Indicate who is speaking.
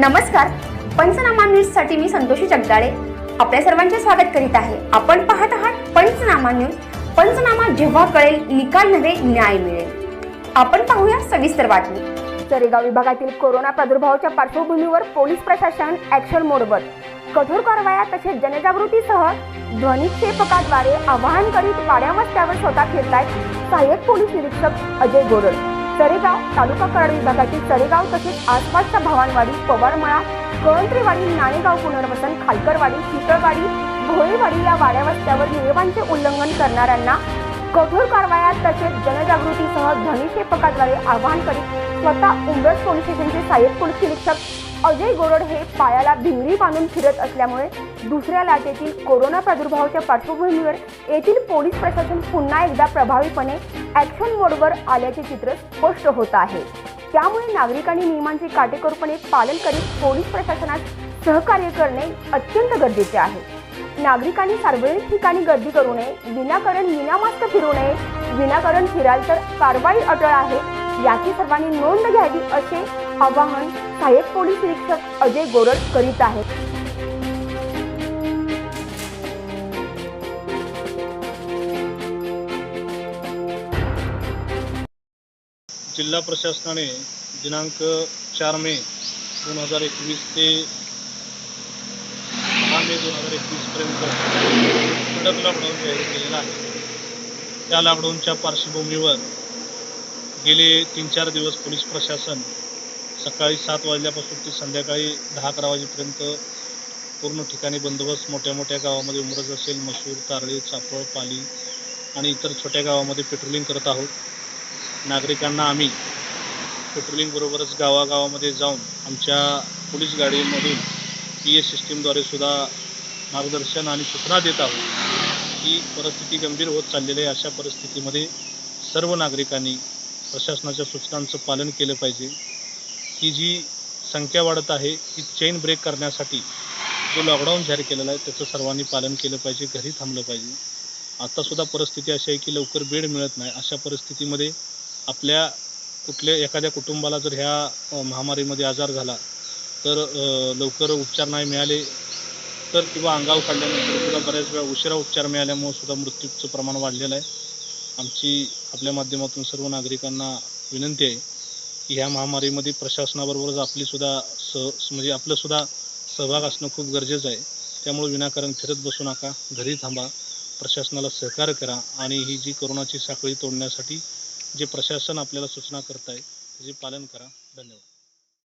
Speaker 1: नमस्कार. पंचनामा न्यूजसाठी मी संतोषी जगदाळे. आपल्या सर्वांचे स्वागत करीत आहे. आपण पाहत आहात पंचनामा न्यूज. पंचनामा जेव्हा कळेल निकाल नव्हे न्याय मिळेल. आपण पाहूया सविस्तर बातमी.
Speaker 2: चरेगाव विभागातील कोरोना प्रादुर्भावाच्या पार्श्वभूमीवर पोलीस प्रशासन ऍक्शन मोडवर कठोर कारवाया तसेच जनजागृतीसह ध्वनिक्षेपकाद्वारे आवाहन करीत वाड्या वस्त्यावर स्वतः फिरतायत सहाय्यक पोलीस निरीक्षक अजय गोरड. चरेगाव तालुका कराड विभागातील चरेगाव तसेच आसपासच्या भवानवाडी पवारमळा कळंत्रेवाडी नाणेगाव पुनर्वसन खालकरवाडी शितळवाडी भोळेवाडी या वाड्या वस्त्यावर नियमांचे उल्लंघन करणाऱ्यांना कठोर कारवाया तसेच जनजागृतीसह ध्वनिक्षेपकाद्वारे आवाहन करीत स्वतः उमरस पोलीस स्टेशनचे सहाय्यक पोलीस निरीक्षक अजय गोरड हे पायाला भिंगरी बांधून फिरत असल्यामुळे दुसऱ्या लाटेतील कोरोना प्रादुर्भावाच्या पार्श्वभूमीवर येथील पोलीस प्रशासन पुन्हा एकदा प्रभावीपणे ॲक्शन मोडवर आल्याचे चित्र स्पष्ट होत आहे. त्यामुळे नागरिकांनी नियमांचे काटेकोरपणे पालन करीत पोलीस प्रशासनास सहकार्य करणे अत्यंत गरजेचे आहे. नागरिकांनी सार्वजनिक ठिकाणी गर्दी करू नये विनाकारण विनामास्क फिरू नये विनाकारण फिराल तर कारवाई अटळ आहे याची सर्वांनी नोंद घ्यावी असे आवाहन सहाय्यक पोलीस निरीक्षक अजय गोरड करीत आहेत.
Speaker 3: जिल्हा प्रशासनाने दिनांक चार मे दोन हजार एकवीस ते दहा मे दोन हजार एकवीसपर्यंत कडक लॉकडाऊन जाहीर केलेला आहे. त्या लॉकडाऊनच्या पार्श्वभूमीवर गेले तीन चार दिवस पोलीस प्रशासन सकाळी सात वाजल्यापासून ते संध्याकाळी दहा अकरा वाजेपर्यंत पूर्ण ठिकाणी बंदोबस्त. मोठ्या मोठ्या गावामध्ये उमरज असेल मसूर तारळी चाफळ पाली आणि इतर छोट्या गावामध्ये पेट्रोलिंग करत आहोत. नागरिकांना आम्ही पेट्रोलिंगबरोबरच गावागावामध्ये जाऊन आमच्या पोलीस गाडीमधून पी एस सिस्टीमद्वारे सुद्धा मार्गदर्शन आणि सूचना देत आहोत की परिस्थिती गंभीर होत चाललेली आहे. अशा परिस्थितीमध्ये सर्व नागरिकांनी प्रशासनाच्या सूचनांचं पालन केलं पाहिजे. ही जी संख्या वाढत आहे ती चेन ब्रेक करण्यासाठी जो लॉकडाऊन जाहीर केलेला आहे त्याचं सर्वांनी पालन केलं पाहिजे घरी थांबलं पाहिजे. आत्तासुद्धा परिस्थिती अशी आहे की लवकर बेड मिळत नाही. अशा परिस्थितीमध्ये आपल्या कुठल्या एखाद्या कुटुंबाला जर ह्या महामारीमध्ये आजार झाला तर लवकर उपचार नाही मिळाले तर किंवा अंगावर काढल्यानंतर सुद्धा बऱ्याच वेळा उशिरा उपचार मिळाल्यामुळे सुद्धा मृत्यूचं प्रमाण वाढलेलं आहे. आमची आपल्या माध्यमातून सर्व नागरिकांना विनंती आहे ह्या महामारीमध्ये प्रशासनाबरोबरच आपलीसुद्धा स म्हणजे आपलंसुद्धा सहभाग असणं खूप गरजेचं आहे. त्यामुळे विनाकारण फिरत बसू नका घरी थांबा प्रशासनाला सहकार्य करा आणि ही जी कोरोनाची साखळी तोडण्यासाठी जे प्रशासन आपल्याला सूचना करत आहे त्याचे पालन करा. धन्यवाद.